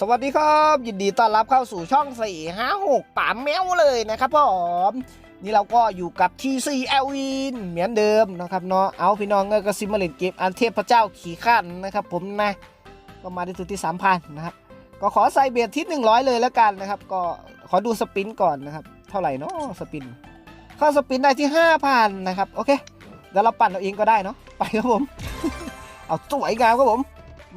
สวัสดีครับ ยินดีต้อนรับเข้าสู่ช่อง4 5 6ป่าแมวเลยนะครับผมนี่เราก็อยู่กับ TC l w i n เหมือนเดิมนะครับเนาะเอาพี่น้องเงก็ซิมมาเลนเกมอันเทพเจ้าขี่ขั้นนะครับผมนะก็มาที่สุดที่ 3,000 นะครับ ก็ขอใส่เบียดที่ 100 เลยแล้วกันนะครับ ก็ขอดูสปินก่อนนะครับ เท่าไหร่เนาะสปิน เข้าสปินได้ที่ 5,000 นะครับ โอเคเดี๋ยวเราปั่นเอาเองก็ได้เนาะไปครับผม เอาสวยงามครับผม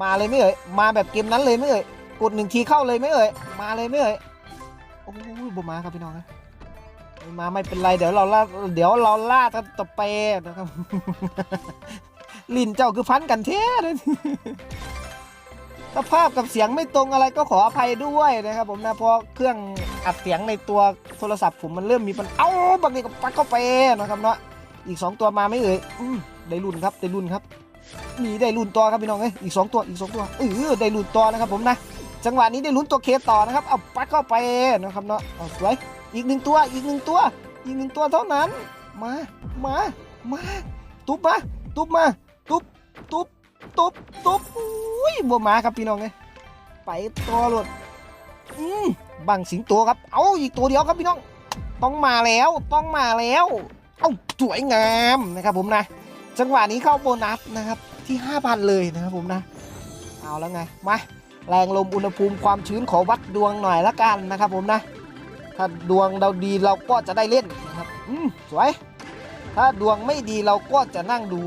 มาเลยไม่เอ่ยมาแบบเกมนั้นเลยไม่เอ่ย กดหนึ่งทีเข้าเลยไม่เอ่ยมาเลยไม่เอ่ยโอ้ยบมาครับพี่น้องนะไม่มาไม่เป็นไรเดี๋ยวเราล่าเดี๋ยวเราล่ากันต่อไปนะครับลินเจ้าคือพันกันเท่เลยถ้าภาพกับเสียงไม่ตรงอะไรก็ขออภัยด้วยนะครับ ผมนะเพราะเครื่องอัดเสียงในตัวโทรศัพท์ผมมันเริ่มมีปัญหาเอ้าบางทีก็ปักเข้าไปนะครับเนาะอีกสองตัวมาไม่เอ่ยอได้รุ่นครับได้รุ่นครับ มีได้ลุ้นตัวครับพี่น้องเอ้ยอีก 2 ตัวอีก 2 ตัวเออได้ลุ้นตัวนะครับผมนะ จังหวะนี้ได้ลุ้นตัวเคต่อนะครับ เอาปักเข้าไปนะครับเนาะเอาสวย อีกหนึ่งตัว อีกหนึ่งตัว อีกหนึ่งตัวเท่านั้น มา มา มา ตุ๊บมา ตุ๊บมา ตุ๊บ ตุ๊บ ตุ๊บ ตุ๊บอุ้ยบัวมาครับพี่น้องเอ้ยไปตัวหลดอืมบังสิงตัวครับ เอาอีกตัวเดียวครับพี่น้อง ต้องมาแล้ว ต้องมาแล้ว เอ้า สวยงามนะครับผมนะ จังหวะนี้เข้าโบนัสนะครับที่ 5,000 เลยนะครับผมนะ เอาแล้วไง มา แรงลมอุณหภูมิความชื้นขอวัดดวงหน่อยละกันนะครับผมนะ ถ้าดวงเราดีเราก็จะได้เล่นนะครับอืมสวย ถ้าดวงไม่ดีเราก็จะนั่งดู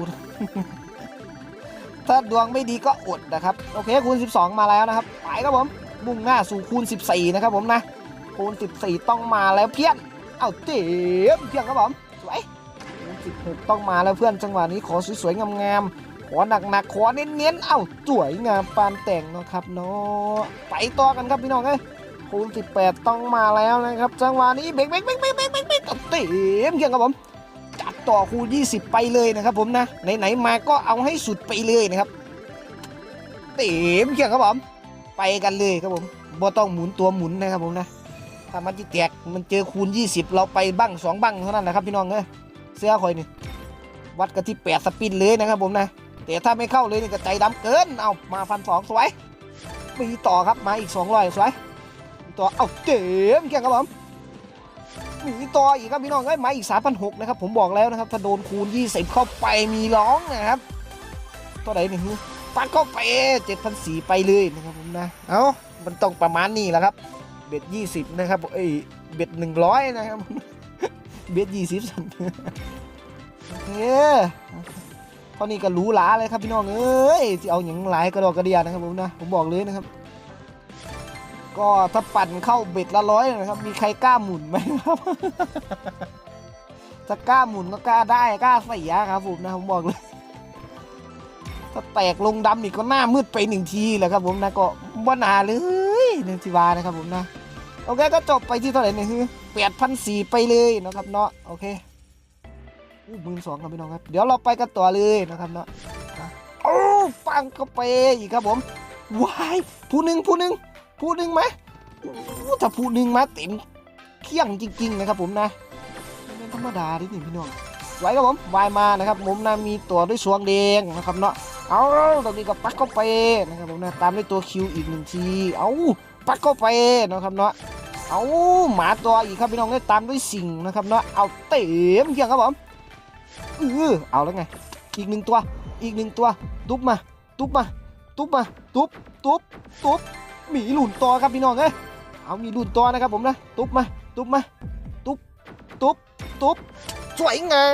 ถ้าดวงไม่ดีก็อดนะครับ โอเคคูณ 12 มาแล้วนะครับ ไปครับผมมุ่งหน้าสู่คูณ 14 นะครับผมนะ คูณ 14 ต้องมาแล้วเพี้ยน เอาเต็มเพี้ยนครับผมสวยคูณ16 ต้องมาแล้วเพื่อนจังหวะนี้ขอสวยๆงามๆ อหนักๆขอเน้นๆเอ้าสวยงามปานแต่งเนาะครับเนาะไปต่อกันครับพี่น้องเอ้ยคูณ18 ต้องมาแล้วนะครับ จังหวะนี้เบรกเบรกเบรกเบรกเบรกเบรกเบรกเต็มเกียงครับผมจัดต่อคูณ20 ไปเลยนะครับผมนะไหนๆมาก็เอาให้สุดไปเลยนะครับเต็มเกียงครับผมไปกันเลยครับผมบ่ต้องหมุนตัวหมุนนะครับผมนะถ้ามันจะแตกมันเจอคูณ 20 เราไปบ้างสองบ้างเท่านั้นแหละครับพี่น้องเอ้ยเสื้อคอยนี่วัดกันที่แปดสปินเลยนะครับผมนะ แต่ถ้าไม่เข้าเลยนี่ก็ใจดำเกิน เอามาพันสองสวยมีต่อครับมาอีกสองร้อยสวยมีต่อเอาเต็มแข่งครับผมมีต่ออีกครับพี่น้องเอ้ยมาอีกสามพันหกนะครับผมบอกแล้วนะครับถ้าโดนคูณยี่สิบเข้าไปมีร้องนะครับตัวไหนนี่ฮึปัดเข้าไปเจ็ดพันสี่ไปเลยนะครับผมนะเอามันต้องประมาณนี้แหละครับ เบ็ดยี่สิบนะครับเอ้ยเบ็ดหนึ่งร้อยนะครับ เบ็ดยี่สิบสันโอเค เท่านี้ก็รู้หลาเลยครับพี่น้องเอ้ยที่เอาอย่างหลายกระดอกกระเดียนะครับผมนะผมบอกเลยนะครับ ก็ถ้าปั่นเข้าเบ็ดละร้อยนะครับ มีใครกล้าหมุนไหมครับถ้ากล้าหมุนก็กล้าได้กล้าเสียครับผมนะผมบอกเลยถ้าแตกลงดำอีกก็หน้ามืดไปหนึ่งทีแหละครับผมนะก็บ้านาเลยเนทิวานะครับผมนะโอเคก็จบไปที่เท่าไหร่นี่คือแปดพันสี่ไปเลยนะครับเนาะโอเค อู้หมื่นสองครับพี่น้องครับ เดี๋ยวเราไปกันต่อเลยนะครับเนาะโอ้ฟังเข้าไปอีกครับผมวายผู้หนึ่งผู้หนึ่งผู้หนึ่งไหมอู้ถ้าผู้หนึ่งมาเต็มเขี้ยงจริง ๆ นะครับผมนะไม่เป็นธรรมดาดินี่พี่น้องไว้ครับผมวายมานะครับผมนะมีตัวด้วยสวงแดงนะครับเนาะเอาตอนนี้ก็ปักเข้าไปนะครับผมนะตามด้วยตัวคิวอีกหนึ่งที เอาปักเข้าไปนะครับเนาะเอาหมาตัวอีกครับพี่น้องได้ตามด้วยสิงนะครับเนาะเอาเต็มเขี้ยงครับผม เออเอาแล้วไง อีกหนึ่งตัว อีกหนึ่งตัว ตุ๊บมา ตุ๊บมา ตุ๊บมา ตุ๊บ ตุ๊บ ตุ๊บ หมีหลุนตัวครับพี่น้องเอ้ย เอามีหลุนตัวนะครับผมนะ ตุ๊บมา ตุ๊บมา ตุ๊บ ตุ๊บ ตุ๊บ สวยงา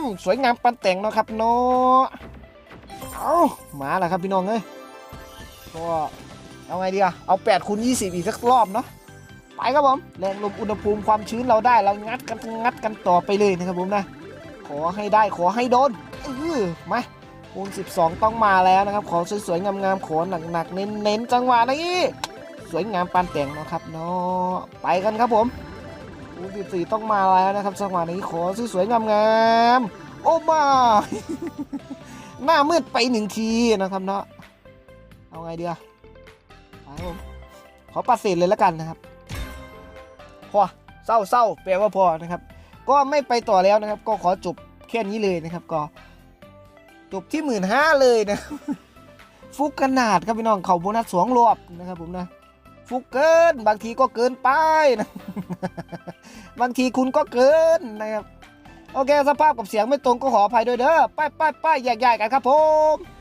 ม สวยงามปันแต่งเนาะครับเนาะ เอามาแล้วครับพี่น้องเอ้ย ก็เอาไงดีอะเอา8คูณ20 อีกสักรอบเนาะไปครับผม แรงลมอุณหภูมิความชื้นเราได้เรางัดกันงัดกันต่อไปเลยนะครับผมนะ ขอให้ได้ขอให้โดนเออมาคูณ12 ต้องมาแล้วนะครับ ขอสวยๆงามๆขอหนักๆเน้นๆจังหวะนี้สวยงามปานแต่งนะครับเนาะไปกันครับผมคูณ14 ต้องมาแล้วนะครับจังหวะนี้ขอสวยๆงามๆโอ้มาหน้ามืดไปหนึ่งทีนะครับเนาะเอาไงเดียวไปรับผมขอปัดเศษเลยแล้วกันนะครับพอเศร้าเศร้าๆแปลว่าพอนะครับ ก็ไม่ไปต่อแล้วนะครับ ก็ขอจบแค่นี้เลยนะครับ ก็จบที่หมื่นห้าเลยนะฟุกขนาดครับพี่น้องเขาโบนัสสองรอบนะครับผมนะฟุกเกิน บางทีก็เกินไปนะบางทีคุณก็เกินนะครับโอเคสภาพกับเสียงไม่ตรงก็ขออภัยด้วยเด้อไปไปไปแยกๆกันครับผม